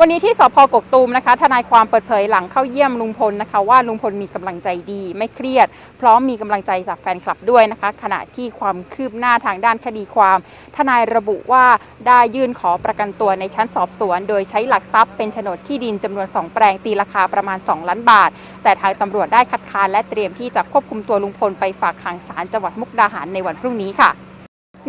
วันนี้ที่สพกกตูมนะคะทนายความเปิดเผยหลังเข้าเยี่ยมลุงพลนะคะว่าลุงพลมีกำลังใจดี ไม่เครียด พร้อมมีกำลังใจจากแฟนคลับด้วยนะคะ ขณะที่ความคืบหน้าทางด้านคดีความ ทนายระบุว่าได้ยื่นขอประกันตัวในชั้นสอบสวน โดยใช้หลักทรัพย์เป็นโฉนดที่ดินจำนวน 2 แปลงตีราคาประมาณ 2 ล้านบาท แต่ทางตำรวจได้คัดค้านและเตรียมที่จะควบคุมตัวลุงพลไปฝากขังศาลจังหวัดมุกดาหารในวันพรุ่งนี้ค่ะ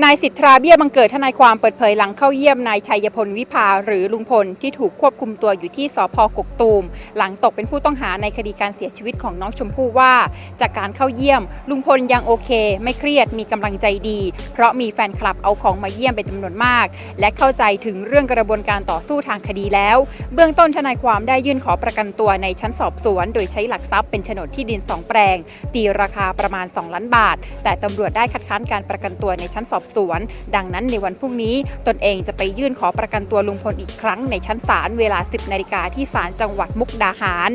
นายสิทธาเบี้ยบังเกิดทนายความเปิดเผยหลังเข้าเยี่ยมนายชัยพลวิภาหรือลุงพลที่ถูกควบคุมตัวอยู่ที่สพกกตูม หลังตกเป็นผู้ต้องหาในคดีการเสียชีวิตของน้องชมพู่ว่า จากการเข้าเยี่ยม ลุงพลยังโอเค ไม่เครียดมีกำลังใจดี เพราะมีแฟนคลับเอาของมาเยี่ยมเป็นจำนวนมาก และเข้าใจถึงเรื่องกระบวนการต่อสู้ทางคดีแล้ว เบื้องต้นทนายความได้ยื่นขอประกันตัวในชั้นสอบสวน โดยใช้หลักทรัพย์เป็นโฉนดที่ดินสองแปลงตีราคาประมาณ 2 ล้านบาท แต่ตำรวจได้คัดค้านการประกันตัวในชั้นสอบสวน ดังนั้นในวันพรุ่งนี้ตนเองจะไปยื่นขอประกันตัวลุงพลอีกครั้งในชั้นศาลเวลา 10นาฬิกาที่ศาลจังหวัดมุกดาหาร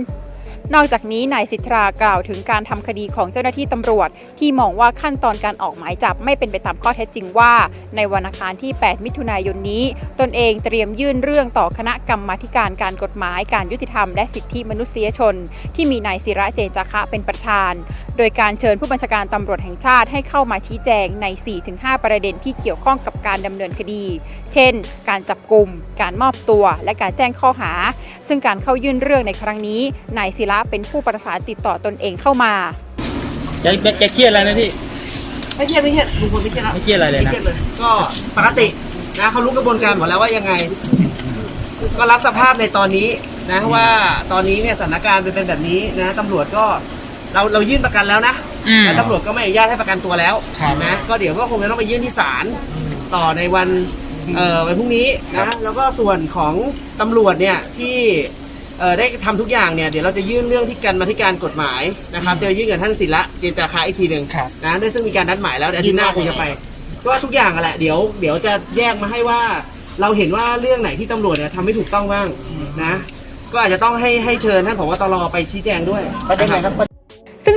นอกจากนี้นายสิทธากล่าวถึงการทำคดีของเจ้าหน้าที่ตำรวจ ที่มองว่าขั้นตอนการออกหมายจับไม่เป็นไปตามข้อเท็จจริงว่า ในวันอังคารที่ 8 มิถุนายนนี้ ตนเองเตรียมยื่นเรื่องต่อคณะกรรมาธิการการกฎหมายการยุติธรรมและสิทธิมนุษยชน ที่มีนายศิระเจนจาคะเป็นประธาน โดยการเชิญผู้บัญชาการตำรวจแห่งชาติให้เข้ามาชี้แจงใน 4-5 ประเด็นที่เกี่ยวข้องกับการดำเนินคดี เช่น การจับกลุ่มการมอบตัว และการแจ้งข้อหา ซึ่งการเข้ายื่นเรื่องในครั้งนี้นายศิระเป็นผู้ประสานติดต่อตนเองเข้ามาแกแกแกเครียดอะไรนะพี่ไม่เครียดไม่เครียดลุงพลไม่เครียดแล้วไม่เครียดอะไรเลยนะไม่ครีดเลยก็ปกตินะเขารู้กระบวนการหมดแล้วว่ายังไง ก็รับสภาพในตอนนี้นะว่าตอนนี้เนี่ยสถานการณ์เป็นแบบนี้นะตำรวจก็เราเรายื่นประกันแล้วนะอืมแล้วตำรวจก็ไม่อนุญาตให้ประกันตัวแล้วครับนะก็เดี๋ยวก็คงจะต้องไปยื่นที่ศาลต่อในวันเอ่อวันพรุ่งนี้นะแล้วก็ส่วนของตำรวจเนี่ยที่เอ่อ ได้ทำทุกอย่างเนี่ยเดี๋ยวเราจะยื่นเรื่องที่กันมาที่การกฎหมายนะครับจะไปยื่นกับท่านศิระเจนจาคะอีกทีหนึ่งครับนะซึ่งมีการนัดหมายแล้วเดี๋ยวอาทิตย์หน้าคงจะไปก็ทุกอย่างอะแหละเดี๋ยวเดี๋ยวจะแยกมาให้ว่า เราเห็นว่าเรื่องไหนที่ตำรวจเนี่ยทำไม่ถูกต้องบ้างนะ ก็อาจจะต้องให้ให้เชิญท่านผบตรไปชี้แจงด้วยประเด็นไหนครับซึ่ง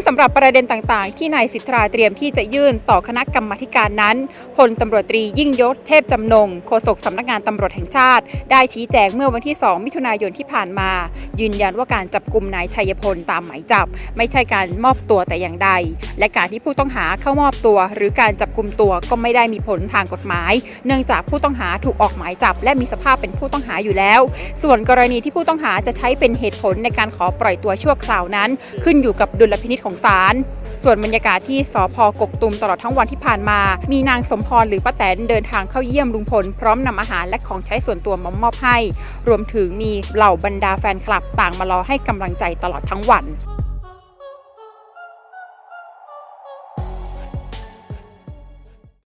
สำหรับประเด็นต่างๆ ที่นายสิทธาเตรียมที่จะยื่นต่อคณะกรรมธิการนั้นพลตำรวจตรียิ่งยศเทพจำนงโฆษกสำนักงานตำรวจแห่งชาติ ได้ชี้แจงเมื่อวันที่ 2 มิถุนายนที่ผ่านมา ยืนยันว่าการจับกลุ่มนายชัยพลตามหมายจับ ไม่ใช่การมอบตัวแต่อย่างใด และการที่ผู้ต้องหาเข้ามอบตัว หรือการจับกลุ่มตัวก็ไม่ได้มีผลทางกฎหมาย เนื่องจากผู้ต้องหาถูกออกหมายจับ และมีสภาพเป็นผู้ต้องหาอยู่แล้ว ส่วนกรณีที่ผู้ต้องหาจะใช้เป็นเหตุผลในการขอปล่อยตัวชั่วคราวนั้น ขึ้นอยู่กับดุลพินิจของศาลส่วนบรรยากาศที่สพกกตุมตลอดทั้งวันที่ผ่านมา มีนางสมพรหรือป้าแตนเดินทางเข้าเยี่ยมลุงพล พร้อมนำอาหารและของใช้ส่วนตัวมามอบให้ รวมถึงมีเหล่าบรรดาแฟนคลับต่างมารอให้กำลังใจตลอดทั้งวัน